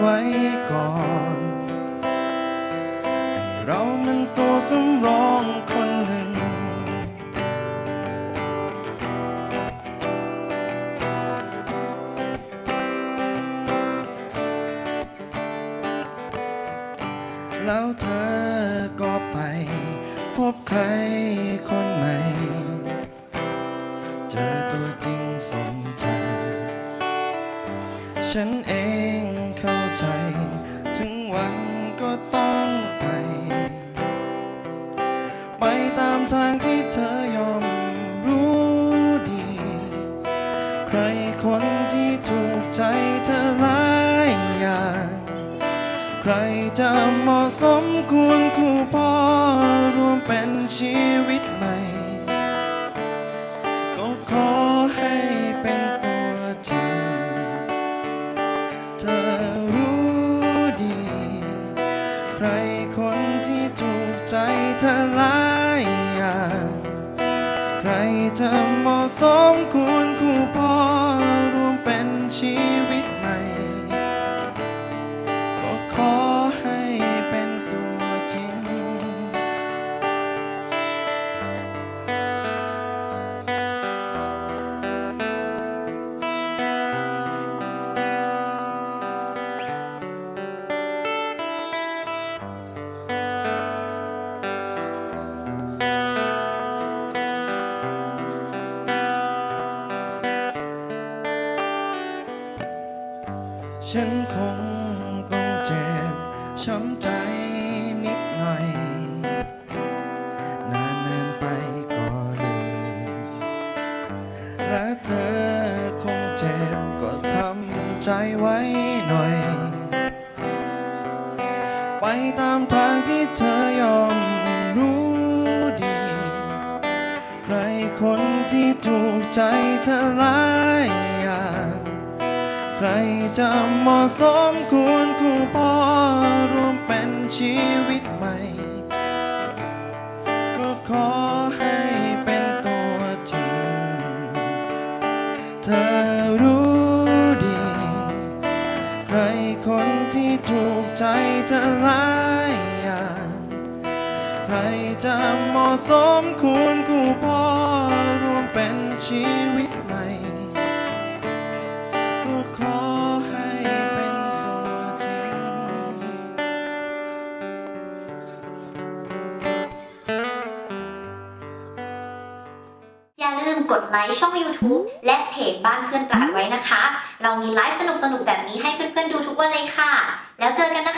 ก่อนให้เรานั้นตัวสำรองคนหนึ่ง แล้วเธอก็ไป พบใครคนใหม่ เจอตัวจริงสมใจ ฉันเอง ใจ ถึงวันก็ต้องไป ไปตามทางที่เธอยอมรู้ดี ใครคนที่ถูกใจเธอหลายอย่าง ใครจะเหมาะสมควรคู่พอรวมเป็นชีวิตใหม่ ใครคนที่ถูกใจเธอหลายอย่างใครจะเหมาะสมควรคู่พอรวมเป็นชีวิต ฉันคงต้องเจ็บช้ำใจนิดหน่อย นานๆไปก็ลืม และเธอคงเจ็บก็ทำใจไว้หน่อย ไปตามทางที่เธอยอมรู้ดี ใครคนที่ถูกใจเธอหลายอย่าง ใครจะเหมาะสมควรคู่พอรวมเป็นชีวิตใหม่ ก็ขอให้เป็นตัวจริง เธอรู้ดี ใครคนที่ถูกใจเธอหลายอย่าง ใครจะเหมาะสมควรคู่พอรวมเป็นชีวิต ขอให้เป็นตัวจริง อย่าลืมกดไลค์ช่อง YouTube และเพจบ้านเพื่อนตราดไว้นะคะ เรามีไลฟ์สนุกๆ แบบนี้ให้เพื่อนๆ ดูทุกวันเลยค่ะ แล้วเจอกันนะคะ